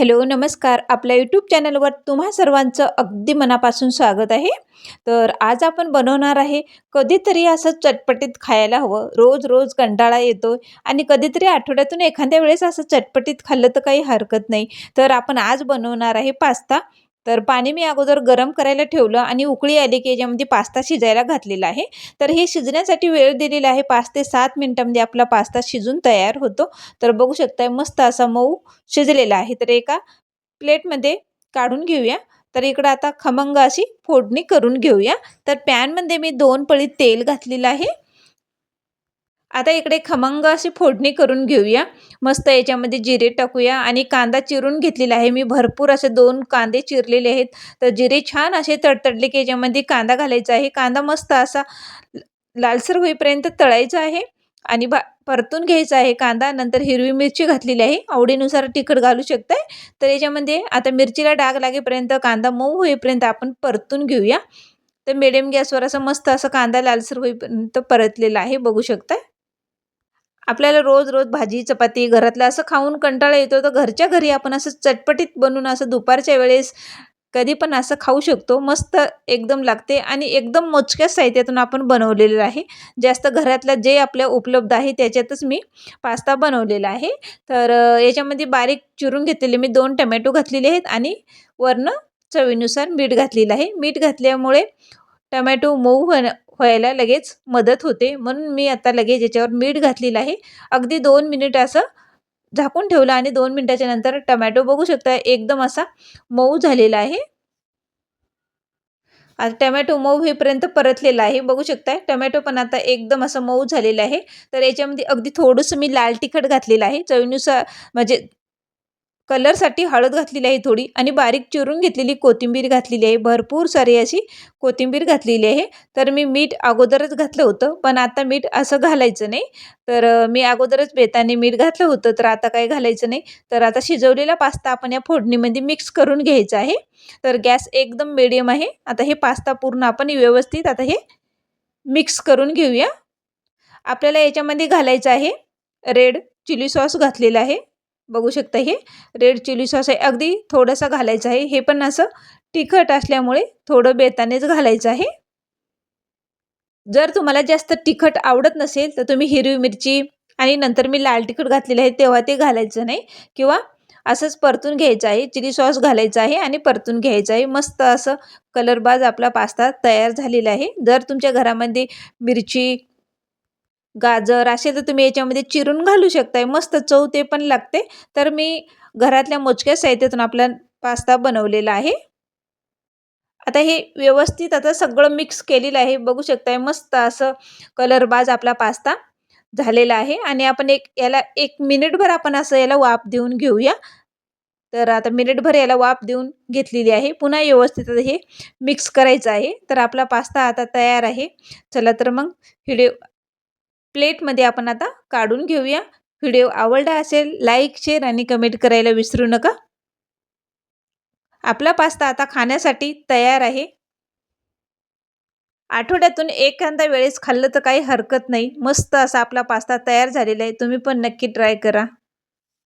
Hello नमस्कार. आपल्या YouTube चॅनलवर तुम्हा सर्वांचं अगदी मनापासून स्वागत आहे. तर आज आपण बनवणार आहे कधीतरी असं चटपटीत खायला हवं. रोज रोज कंटाळा येतो आणि कधीतरी आठवड्यातून एखाद्या वेळेस असं चटपटीत खाल्लं तर काही हरकत नाही. तर आपण आज बनवणार आहे पास्ता. तर पाणी मी अगोदर गरम करायला ठेवलं आणि उकळी आली की याच्यामध्ये पास्ता शिजायला घातलेला आहे. तर हे शिजण्यासाठी वेळ दिलेला आहे पाच ते सात मिनटामध्ये आपला पास्ता शिजून तयार होतो. तर बघू शकताय मस्त असा मऊ शिजलेला आहे. तर एका प्लेटमध्ये काढून घेऊया. तर इकडं आता खमंग अशी फोडणी करून घेऊया. तर पॅनमध्ये मी दोन पळी तेल घातलेलं आहे. आता इकडे खमंग अशी फोडणी करून घेऊया. मस्त याच्यामध्ये जिरे टाकूया आणि कांदा चिरून घेतलेला आहे. मी भरपूर असे दोन कांदे चिरलेले आहेत. तर जिरे छान असे तडतडले की याच्यामध्ये कांदा घालायचा आहे. कांदा मस्त असा लालसर होईपर्यंत तळायचा आहे आणि बा परतून घ्यायचा आहे कांदा. नंतर हिरवी मिरची घातलेली आहे. आवडीनुसार तिखट घालू शकताय. तर याच्यामध्ये आता मिरचीला डाग लागेपर्यंत कांदा मऊ होईपर्यंत आपण परतून घेऊया. तर मिडियम गॅसवर असं मस्त असं कांदा लालसर होईपर्यंत परतलेला आहे. बघू शकताय. आपल्याला रोज रोज भाजी चपाती घरातलं असं खाऊन कंटाळा येतो तर घरच्या घरी आपण असं चटपटीत बनवून असं दुपारच्या वेळेस कधी पण असं खाऊ शकतो. मस्त एकदम लागते आणि एकदम मोजक्या साहित्यातून आपण बनवलेलं आहे. जास्त घरातलं जे आपल्या उपलब्ध आहे त्याच्यातच मी पास्ता बनवलेला आहे. तर याच्यामध्ये बारीक चिरून घेतलेले मी दोन टमॅटो घातलेले आहेत आणि वरनं चवीनुसार मीठ घातलेलं आहे. मीठ घातल्यामुळे टमॅटो मऊ होण्या व्हायला लगेच मदत होते. म्हणून मी आता लगेच याच्यावर मीठ घातलेलं आहे. अगदी दोन मिनिट असं झाकून ठेवलं आणि दोन मिनिटाच्या नंतर टमॅटो बघू शकता एकदम असा मऊ झालेला आहे. आता टमॅटो मऊ हेपर्यंत परतलेला आहे. बघू शकताय टमॅटो पण आता एकदम असं मऊ झालेलं आहे. तर याच्यामध्ये अगदी थोडंसं मी लाल तिखट घातलेलं आहे. चवीनुसार म्हणजे कलरसाठी हळद घातलेली आहे थोडी आणि बारीक चिरून घेतलेली कोथिंबीर घातलेली आहे. भरपूर सारी अशी कोथिंबीर घातलेली आहे. तर मी मीठ अगोदरच घातलं होतं पण आता मीठ असं घालायचं नाही. तर मी अगोदरच बेताने मीठ घातलं होतं तर आता काही घालायचं नाही. तर आता शिजवलेला पास्ता आपण या फोडणीमध्ये मिक्स करून घ्यायचा आहे. तर गॅस एकदम मिडियम आहे. आता हे पास्ता पूर्ण आपण व्यवस्थित आता हे मिक्स करून घेऊया. आपल्याला याच्यामध्ये घालायचं आहे रेड चिली सॉस घातलेला आहे. बघू शकता हे. रेड चिली सॉस आहे. अगदी थोडंसं घालायचं आहे. हे पण असं तिखट असल्यामुळे थोडं बेतानेच घालायचं आहे. जर तुम्हाला जास्त तिखट आवडत नसेल तर तुम्ही हिरवी मिरची आणि नंतर मी लाल तिखट घातलेलं आहे तेव्हा ते घालायचं नाही. किंवा असंच परतून घ्यायचं आहे. चिली सॉस घालायचं आहे आणि परतून घ्यायचं आहे. मस्त असं कलरबाज आपला पास्ता तयार झालेला आहे. जर तुमच्या घरामध्ये मिरची गाजर असे तर तुम्ही याच्यामध्ये चिरून घालू शकताय. मस्त चव ते पण लागते. तर मी घरातल्या मोजक्या साहित्यातून आपला पास्ता बनवलेला आहे. आता हे व्यवस्थित आता सगळं मिक्स केलेलं आहे. बघू शकताय मस्त असं कलरबाज आपला पास्ता झालेला आहे. आणि आपण एक याला एक मिनिटभर आपण असं याला वाफ देऊन घेऊया. तर आता मिनिटभर याला वाफ देऊन घेतलेली आहे. पुन्हा व्यवस्थित हे मिक्स करायचं आहे. तर आपला पास्ता आता तयार आहे. चला तर मग व्हिडिओ प्लेटमध्ये आपण आता काढून घेऊया. व्हिडिओ आवडला असेल लाईक शेअर आणि कमेंट करायला विसरू नका. आपला पास्ता आता खाण्यासाठी तयार आहे. आठवड्यातून एखादा वेळेस खाल्लं तर काही हरकत नाही. मस्त असा आपला पास्ता तयार झालेला आहे. तुम्ही पण नक्की ट्राय करा.